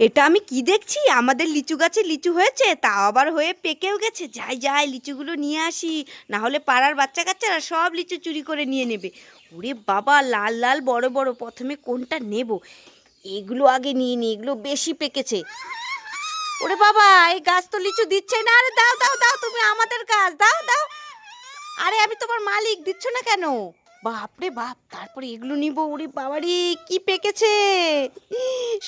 এটা আমি কি দেখছি? আমাদের লিচু গাছে লিচু হয়েছে তা আবার হয়ে পেকেও গেছে। যাই যাই, লিচুগুলো নিয়ে আসি। না হলে পাড়ার বাচ্চা কাচ্চারা সব লিচু চুরি করে নিয়ে নেবে। ওরে বাবা, লাল লাল, বড় বড়, প্রথমে কোনটা নেব? এগুলো আগে নিয়ে নি, এগুলো বেশি পেকেছে। ওরে বাবা, এই গাছ তো লিচু দিচ্ছে না। আরে দাও দাও দাও, তুমি আমাদের গাছ, দাও দাও। আরে আমি তোমার মালিক, দিচ্ছ না কেন? বাপরে বাপ তারপরে এগুলো নিব। ওরে বাবারি কি পেকেছে?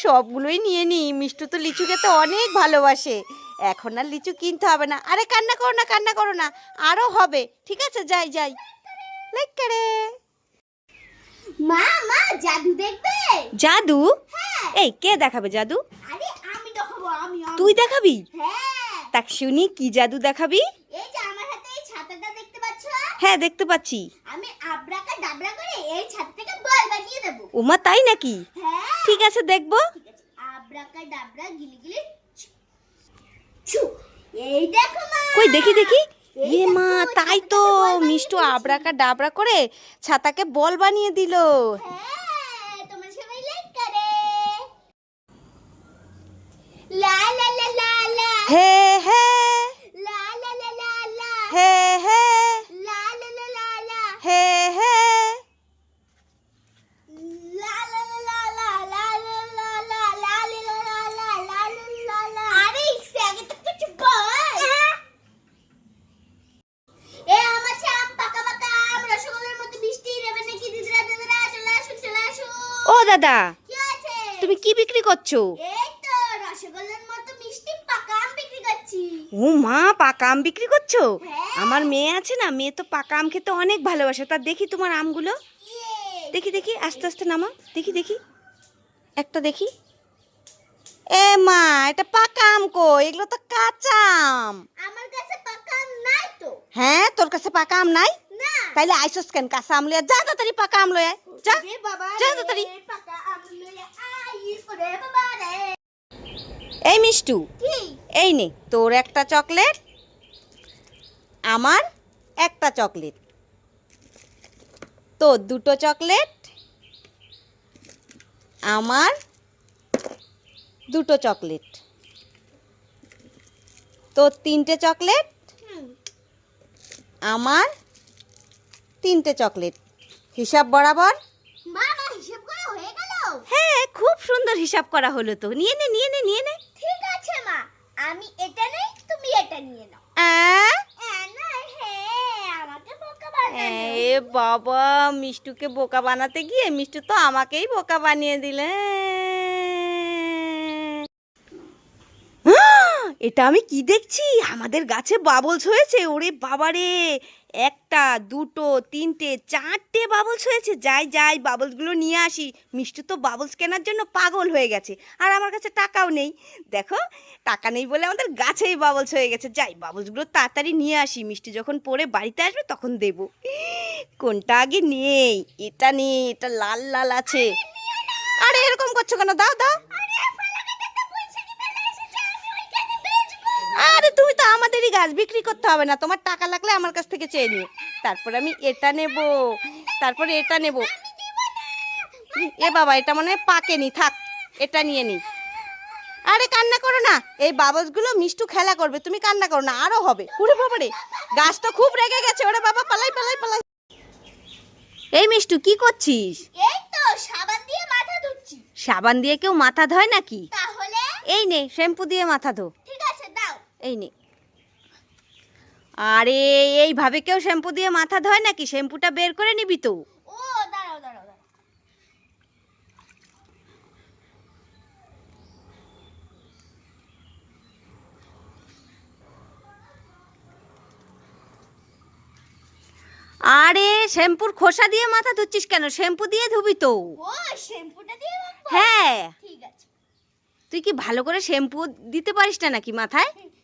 সবগুলোই নিয়ে নি। মিষ্টু তো লিচু খেতে অনেক ভালোবাসে। এখন আর লিচু কিনতে হবে না। আরে কান্না করো না কান্না করো না। আরও হবে। ঠিক আছে যাই যাই। লাইক করে। মা মা জাদু দেখবে? জাদু? হ্যাঁ। এই কে দেখাবে জাদু? আরে আমি দেখাবো আমি। তুই দেখাবি? হ্যাঁ। তাক শুনি কি জাদু দেখাবি এই যে আমার হাতে এই ছাতাটা দেখতে পাচ্ছ হ্যাঁ দেখতে পাচ্ছি। আমি আবরাকা ডাবরা করে এই ছাতা থেকে বল বানিয়ে দেবো। ওমা তাই নাকি? হ্যাঁ। ঠিক আছে দেখব। আবরাকা ডাবরা গিলি গিলি এই দেখো মা। কই দেখি দেখি। এই ইয়ে মা তাই তো মিষ্টু। আবরাকা ডাবরা করে ছাতাকে বল বানিয়ে দিল। হ্যাঁ তোমার সবাই লাইক করে। লা লা লা লা লা। হে হে দাদা। তুমি কি বিক্রি করছ? ও মা পাকা আম বিক্রি করছ? হ্যাঁ। আমার মেয়ে আছে না মেয়ে তো পাকা আম খেতে অনেক ভালোবাসে। তা দেখি তোমার আমগুলো। ইয়ে। দেখি দেখি আস্তে আস্তে নামা দেখি দেখি। একটা দেখি। এ মা এটা পাকা আম কো এগুলো তো কাঁচা আম। আমার কাছে পাকা আম নাই তো। হ্যাঁ তোর কাছে পাকা আম নাই? তাইলে আইসস কেন? কাঁচা আম লইয়া যা তাড়াতাড়ি পাকা আম লইয়া যা। যা তাড়াতাড়ি। পাকা আম লইয়া আই ওরে বাবা রে এই মিষ্টু এই নে তোর একটা চকলেট আমার একটা চকলেট। তোর দুটো চকলেট আমার দুটো চকলেট। তোর তিনটে চকলেট আমার তিনটে চকলেট। হিসাব বরাবর। হয়ে হ্যাঁ খুব সুন্দর হিসাব করা হলো তো। নিয়ে নে নিয়ে নে নিয়ে নে ঠিক আছে মা আমি এটা নেই তুমি এটা নিয়ে নাও। বাবা মিষ্টুকে বোকা বানাতে গিয়ে মিষ্টু তো আমাকেই বোকা বানিয়ে দিলে। এটা আমি কি দেখছি? আমাদের গাছে বাবলস হয়েছে, ওরে বাবারে! একটা, দুটো, তিনটে, চারটে বাবলস হয়েছে। যাই যাই বাবলসগুলো নিয়ে আসি। মিষ্টু তো বাবলস কেনার জন্য পাগল হয়ে গেছে, আর আমার কাছে টাকাও নেই। দেখো, টাকা নেই বলে আমাদের গাছেই বাবলস হয়ে গেছে। যাই বাবলসগুলো তাড়াতাড়ি নিয়ে আসি। মিষ্টি যখন পরে বাড়িতে আসবে, তখন দেব। কোনটা আগে নেই? এটা নেই, এটা লাল লাল আছে। আরে এরকম করছ কেন? দাও দাও। তুমি তো আমাদেরই গাছ বিক্রি করতে হবে না। তোমার টাকা লাগলে আমার কাছ থেকে চেয়ে নিও। তারপরে আমি এটা নেব। তারপরে এটা নেব। এ বাবা এটা মনে হয় পাকেনি থাক এটা নিয়ে নি। আরে কান্না করো না। এই বাবসগুলো মিষ্টু খেলা করবে। তুমি কান্না করো না আরও হবে। উরে বাবা রে। গাছ তো খুব রেগে গেছে। ওরে বাবা পালাই পালাই পালাই। এই মিষ্টু কি করছিস? এই তো সাবান দিয়ে মাথা ধুচ্ছি। সাবান দিয়ে কেউ মাথা ধয় নাকি? তাহলে? এই নে শ্যাম্পু দিয়ে মাথা ধো। এই নে। আরে এইভাবে কেউ শ্যাম্পু দিয়ে মাথা ধয় নাকি? শ্যাম্পুটা বের করে নিবি তো। ও দাঁড়াও দাঁড়াও আরে শ্যাম্পুর খোসা দিয়ে মাথা ধুচ্ছিস কেন? শ্যাম্পু দিয়ে ধুবি তো। ও শ্যাম্পুটা দিয়ে হ্যাঁ। ঠিক আছে। তুই কি ভালো করে শ্যাম্পু দিতে পারিস না নাকি মাথায়?